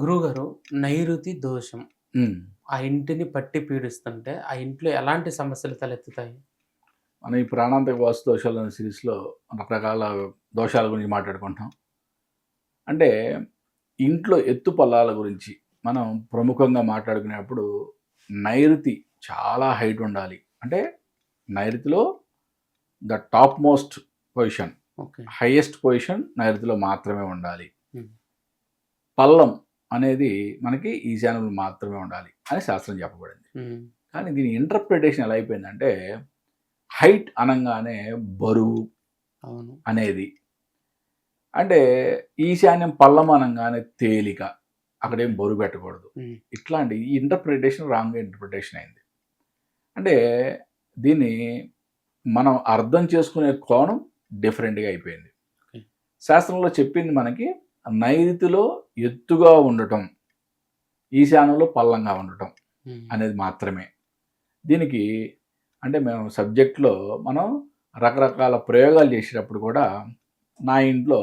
గురువుగారు నైరుతి దోషం. ఆ ఇంటిని పట్టి పీడిస్తుంటే ఆ ఇంట్లో ఎలాంటి సమస్యలు తలెత్తుతాయి? మనం ఈ ప్రాణాంతక వాస్తు దోషాలు అనే సిరీస్లో రకరకాల దోషాల గురించి మాట్లాడుకుంటాం. అంటే ఇంట్లో ఎత్తు పల్లాల గురించి మనం ప్రముఖంగా మాట్లాడుకునేప్పుడు నైరుతి చాలా హైట్ ఉండాలి. అంటే నైరుతిలో the top most position highest position నైరుతిలో మాత్రమే ఉండాలి. పల్లం అనేది మనకి ఈశాన్యంలో మాత్రమే ఉండాలి అని శాస్త్రం చెప్పబడింది. కానీ దీని ఇంటర్ప్రిటేషన్ ఎలా అయిపోయిందంటే హైట్ అనగానే బరువు అనేది. అంటే ఈశాన్యం పల్లం అనగానే తేలిక అక్కడేం బరువు పెట్టకూడదు. ఇట్లాంటి ఈ ఇంటర్ప్రిటేషన్ రాంగ్ ఇంటర్ప్రిటేషన్ అయింది. అంటే దీన్ని మనం అర్థం చేసుకునే కోణం డిఫరెంట్గా అయిపోయింది. శాస్త్రంలో చెప్పింది మనకి నైరుతిలో ఎత్తుగా ఉండటం ఈశాన్యంలో పల్లంగా ఉండటం అనేది మాత్రమే. దీనికి అంటే మేము సబ్జెక్ట్లో మనం రకరకాల ప్రయోగాలు చేసేటప్పుడు కూడా నా ఇంట్లో